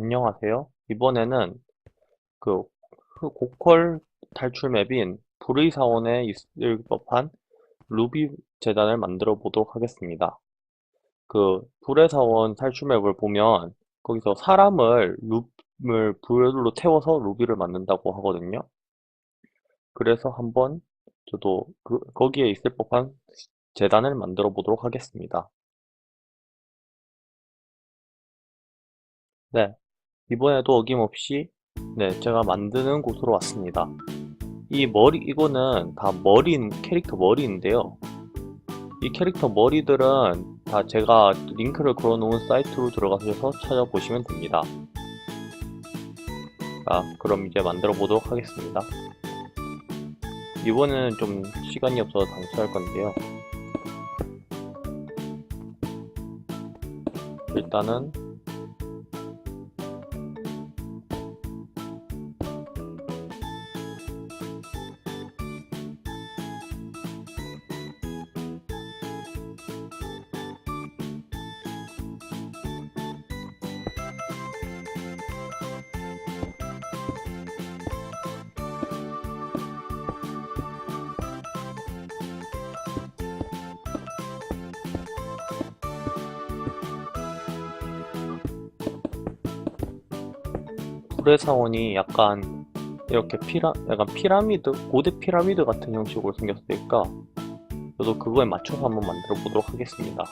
안녕하세요. 이번에는 그그 고퀄 탈출 맵인 불의 사원에 있을 법한 루비 재단을 만들어 보도록 하겠습니다. 그 불의 사원 탈출 맵을 보면 거기서 사람을 룹을 불로 태워서 루비를 만든다고 하거든요. 그래서 한번 저도 그 거기에 있을 법한 재단을 만들어 보도록 하겠습니다. 네, 이번에도 어김없이 네, 제가 만드는 곳으로 왔습니다. 이 머리, 이거는 다 머리인, 캐릭터 머리인데요. 이 캐릭터 머리들은 다 제가 링크를 걸어 놓은 사이트로 들어가셔서 찾아보시면 됩니다. 자, 그럼 이제 만들어 보도록 하겠습니다. 이번에는 좀 시간이 없어서 단수할 건데요. 일단은 불의 사원이 약간 이렇게 피라, 약간 피라미드, 고대 피라미드 같은 형식으로 생겼으니까 저도 그거에 맞춰서 한번 만들어 보도록 하겠습니다.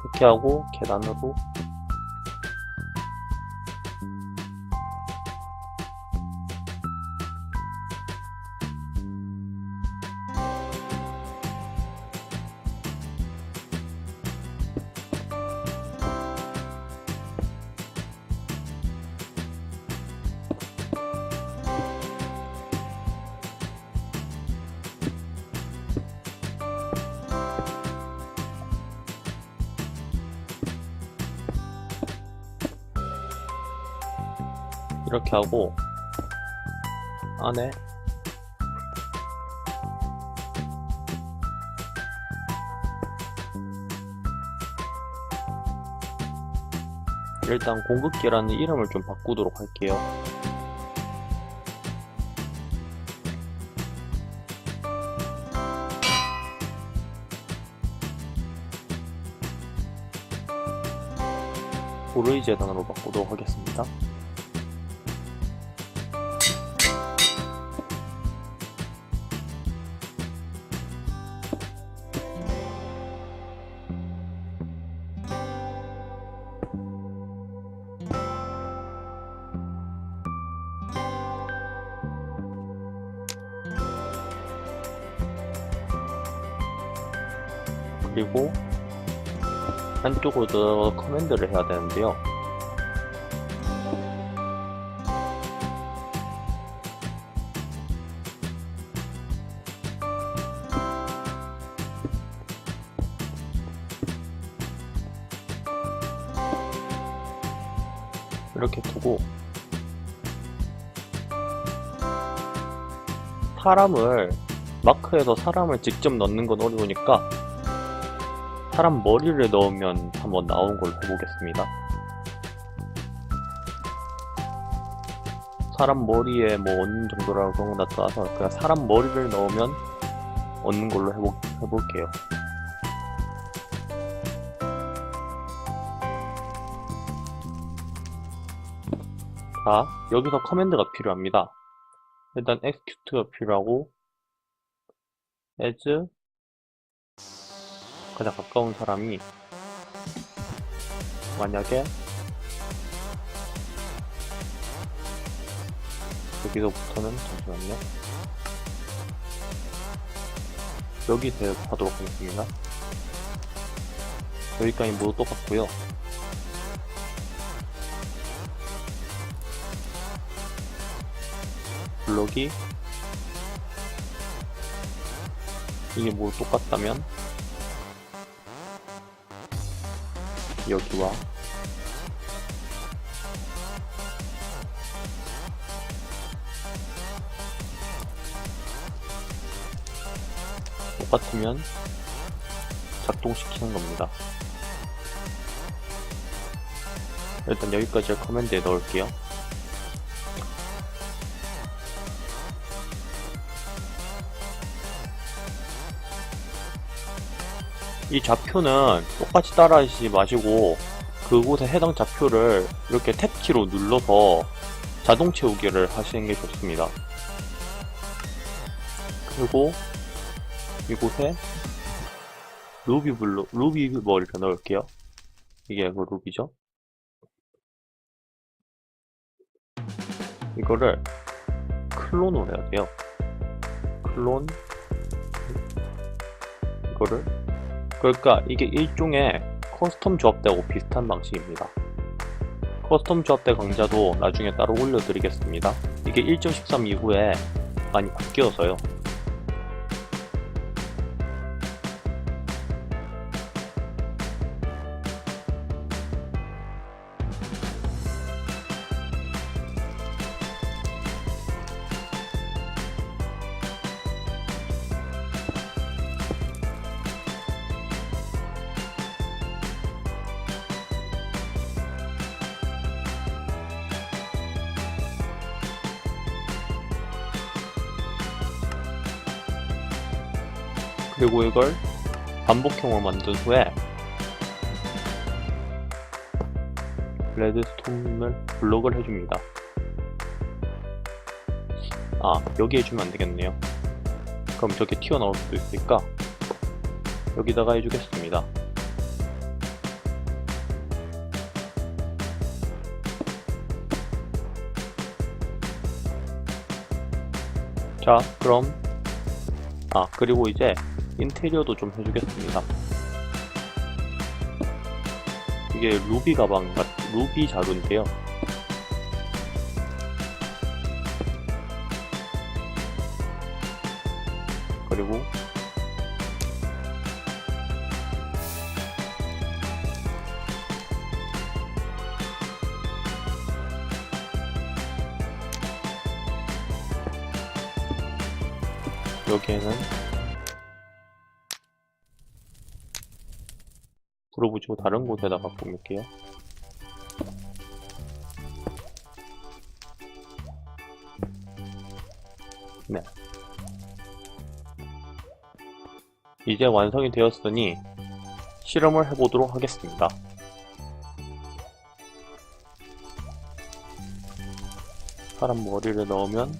그렇게 하고 계단으로 이렇게 하고 안에 일단 공급기라는 이름을 좀 바꾸도록 할게요. 고르이 재단으로 바꾸도록 하겠습니다. 그리고 한쪽으로 더 커맨드를 해야 되는데요. 이렇게 두고 사람을 마크에서 사람을 직접 넣는 건 어려우니까 사람 머리를 넣으면 한번 나온 걸 해보겠습니다. 사람 머리에 뭐 얻는 정도라고 나타나서 그냥 사람 머리를 넣으면 얻는 걸로 해보, 해볼게요. 자, 여기서 커맨드가 필요합니다. 일단 execute가 필요하고 as 가장 가까운 사람이 만약에 여기서부터는 잠시만요. 여기 대입하도록 하겠습니다. 여기까지 모두 똑같고요. 블록이 이게 모두 똑같다면 여기와 똑같으면 작동시키는 겁니다. 일단 여기까지 커맨드에 넣을게요. 이 좌표는 똑같이 따라 하시지 마시고 그곳에 해당 좌표를 이렇게 탭키로 눌러서 자동 채우기를 하시는 게 좋습니다. 그리고 이곳에 루비 블록, 루비 머리를 넣을게요. 이게 그 루비죠. 이거를 클론을 해야 돼요. 클론 이거를 그러니까 이게 일종의 커스텀 조합대하고 비슷한 방식입니다. 커스텀 조합대 강좌도 나중에 따로 올려드리겠습니다. 이게 1.13 이후에 많이 바뀌어서요. 그리고 이걸 반복형으로 만든 후에 레드스톤을 블록을 해줍니다. 아, 여기 해주면 안 되겠네요. 그럼 저게 튀어나올 수도 있으니까 여기다가 해주겠습니다. 자, 그럼 아, 그리고 이제 인테리어도 좀 해주겠습니다. 이게 루비 가방 같, 루비 자루인데요. 그리고 여기에는 불어붙이고 다른 곳에다가 꾸밀게요. 네. 이제 완성이 되었으니 실험을 해보도록 하겠습니다. 사람 머리를 넣으면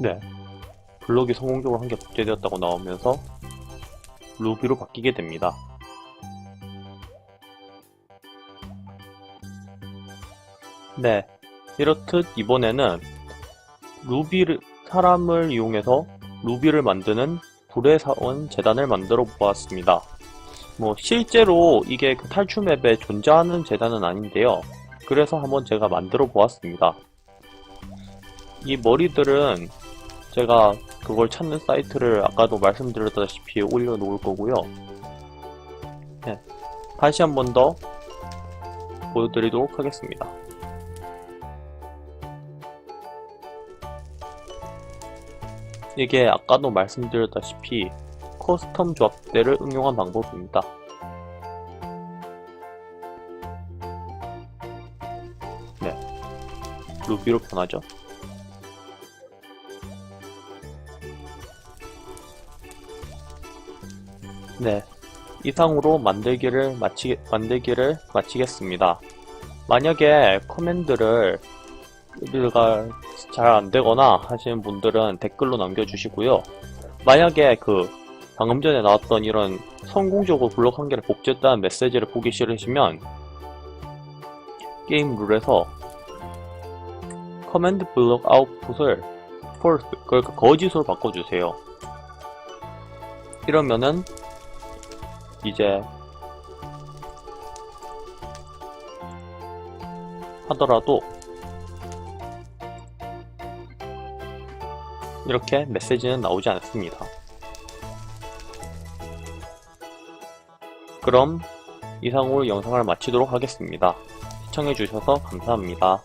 네. 블록이 성공적으로 한 개 복제되었다고 나오면서 루비로 바뀌게 됩니다. 네. 이렇듯 이번에는 루비를, 사람을 이용해서 루비를 만드는 불의 사원 재단을 만들어 보았습니다. 뭐, 실제로 이게 그 탈출 맵에 존재하는 재단은 아닌데요. 그래서 한번 제가 만들어 보았습니다. 이 머리들은 제가 그걸 찾는 사이트를 아까도 말씀드렸다시피 올려놓을 거고요. 네, 다시 한 번 더 보여드리도록 하겠습니다. 이게 아까도 말씀드렸다시피 커스텀 조합대를 응용한 방법입니다. 네, 루비로 변하죠. 네. 이상으로 만들기를 마치, 만들기를 마치겠습니다. 만약에 커맨드를 가잘 안되거나 하시는 분들은 댓글로 남겨주시고요. 만약에 그 방금 전에 나왔던 이런 성공적으로 블록 한 개를 복제했다는 메시지를 보기 싫으시면 게임 룰에서 커맨드 블록 아웃풋을 false, 그러니까 거짓으로 바꿔주세요. 이러면은 이제 하더라도 이렇게 메시지는 나오지 않습니다. 그럼 이상으로 영상을 마치도록 하겠습니다. 시청해주셔서 감사합니다.